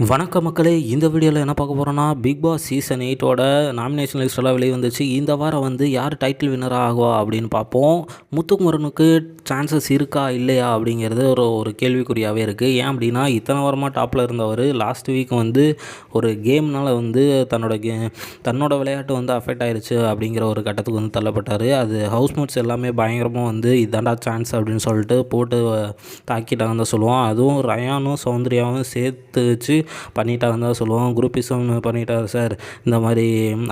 வணக்க மக்களே இந்த வீடியோவில் என்ன பார்க்க போகிறோன்னா பிக் பாஸ் சீசன் எயிட்டோட நாமினேஷன் லிஸ்டெல்லாம் வெளியே வந்துச்சு. இந்த வாரம் வந்து யார் டைட்டில் வின்னராக ஆகுவா அப்படின்னு பார்ப்போம். முத்துக்குமரனுக்கு சான்சஸ் இருக்கா இல்லையா அப்படிங்கிறது ஒரு ஒரு கேள்விக்குறியாகவே இருக்குது ஏன் அப்படின்னா இத்தனை வாரமாக டாப்பில் இருந்தவர் லாஸ்ட் வீக் வந்து ஒரு கேம்னால் வந்து தன்னோட கே தன்னோட விளையாட்டு வந்து அஃபெக்ட் ஆயிடுச்சு அப்படிங்கிற ஒரு கட்டத்துக்கு வந்து தள்ளப்பட்டார். அது ஹவுஸ் மோட்ஸ் எல்லாமே பயங்கரமாக வந்து இதாண்டா சான்ஸ் அப்படின்னு சொல்லிட்டு போட்டு தாக்கிட்டாங்கன்னு தான் சொல்லுவோம். அதுவும் ரயானும் சௌந்தர்யாவும் சேர்த்து வச்சு பண்ணிட்டாங்கன்னு தான் சொல்லுவோம். குரூப்பிசம் பண்ணிட்டாரு சார் இந்த மாதிரி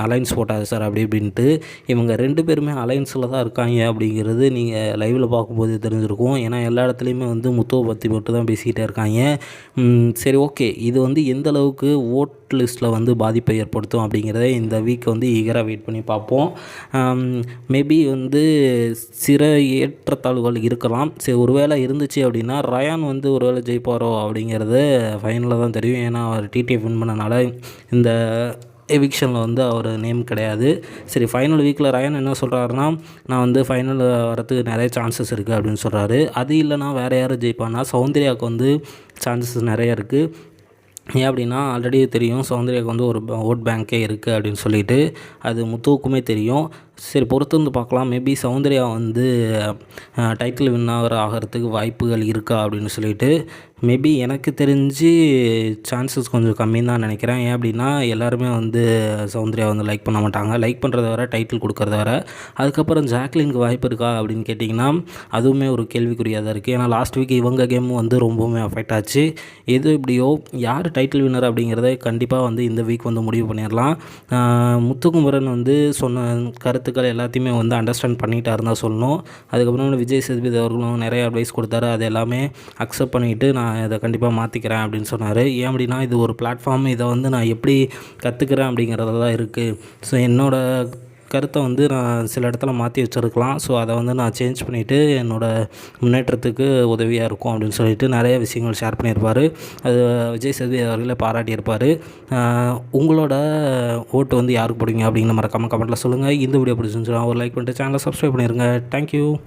அலைன்ஸ் போட்டார் சார் அப்படி இப்படின்ட்டு. இவங்க ரெண்டு பேருமே அலைன்ஸில் தான் இருக்காங்க அப்படிங்கிறது நீங்கள் லைவில் பார்க்கும்போது தெரிஞ்சிருக்கும். ஏன்னா எல்லா இடத்துலையுமே வந்து முத்துவை பற்றி மட்டும் தான் பேசிக்கிட்டே இருக்காங்க. சரி ஓகே இது வந்து எந்த அளவுக்கு ஓட் லிஸ்ட்டில் வந்து பாதிப்பை ஏற்படுத்தும் அப்படிங்கிறத இந்த வீக் வந்து ஈகராக வெயிட் பண்ணி பார்ப்போம். மேபி வந்து சிற ஏற்றத்தாழ்வுகள் இருக்கலாம். சரி ஒருவேளை இருந்துச்சு அப்படின்னா ரயான் வந்து ஒருவேளை ஜெயிப்பாரோ அப்படிங்கிறது ஃபைனலில் தான் தெரியும். ஏன்னா அவர் டிடிஎஃப் வின் பண்ணனால இந்த எவிக்ஷனில் வந்து அவர் நேம் கிடையாது. சரி ஃபைனல் வீக்கில் ரயன் என்ன சொல்கிறாருன்னா நான் வந்து ஃபைனல் வரத்துக்கு நிறைய சான்சஸ் இருக்குது அப்படின்னு சொல்கிறாரு அது இல்லைனா வேறு யாரும் ஜெயிப்பான்னா சௌந்தர்யாவுக்கு வந்து சான்சஸ் நிறைய இருக்குது ஏன் அப்படின்னா ஆல்ரெடி தெரியும். சௌந்தர்யாவுக்கு வந்து ஒரு ஓட் பேங்க்கே இருக்குது அப்படின்னு சொல்லிட்டு அது முத்துவுக்குமே தெரியும். சரி பொறுத்து வந்து பார்க்கலாம். மேபி சௌந்தர்யா வந்து டைட்டில் வின்னர் ஆகிறதுக்கு வாய்ப்புகள் இருக்கா அப்படின்னு சொல்லிட்டு. மேபி எனக்கு தெரிஞ்சு சான்சஸ் கொஞ்சம் கம்மி தான் நினைக்கிறேன். ஏன் அப்படின்னா எல்லாருமே வந்து சௌந்தர்யா வந்து லைக் பண்ண மாட்டாங்க. லைக் பண்ணுறத வர டைட்டில் கொடுக்குறத வர அதுக்கப்புறம் ஜாக்லினுக்கு வாய்ப்பு இருக்கா அப்படின்னு கேட்டிங்கன்னா அதுவுமே ஒரு கேள்விக்குறியாக தான் இருக்குது ஏன்னா லாஸ்ட் வீக் இவங்க கேமும் வந்து ரொம்பவுமே அஃபெக்ட் ஆச்சு. எது எப்படியோ யார் டைட்டில் வின்னர் அப்படிங்கிறத கண்டிப்பாக வந்து இந்த வீக் வந்து முடிவு பண்ணிடலாம். முத்துக்குமரன் வந்து சொன்ன கருத்து கருத்துக்கள் எல்லாத்தையுமே வந்து அண்டர்ஸ்டாண்ட் பண்ணிட்டாருன்னு தான் சொல்லணும். அதுக்கப்புறம் விஜய் சேதுபதி அவர்களும் நிறைய அட்வைஸ் கொடுத்தாரு. அது எல்லாமே அக்செப்ட் பண்ணிவிட்டு நான் இதை கண்டிப்பாக மாற்றிக்கிறேன் அப்படின்னு சொன்னார். ஏன் அப்படின்னா இது ஒரு பிளாட்ஃபார்ம் இதை வந்து நான் எப்படி கற்றுக்கிறேன் அப்படிங்கிறதுல தான் இருக்குது ஸோ என்னோடய கருத்தை வந்து நான் சில இடத்துல மாற்றி வச்சுருக்கலாம். ஸோ அதை வந்து நான் சேஞ்ச் பண்ணிவிட்டு என்னோடய முன்னேற்றத்துக்கு உதவியாக இருக்கும் அப்படின்னு சொல்லிட்டு நிறைய விஷயங்கள் ஷேர் பண்ணியிருப்பார். அது விஜய் சேதுபதி அவர்களே பாராட்டியிருப்பார். உங்களோட ஓட்டு வந்து யாருக்கு போடுவீங்க அப்படிங்கிற மறக்காமல் கமெண்ட்டில் சொல்லுங்கள் இந்த வீடியோ பிடிச்சிருந்துச்சுன்னா ஒரு லைக் பண்ணிட்டு சேனலை சப்ஸ்கிரைப் பண்ணிடுங்க தேங்க்யூ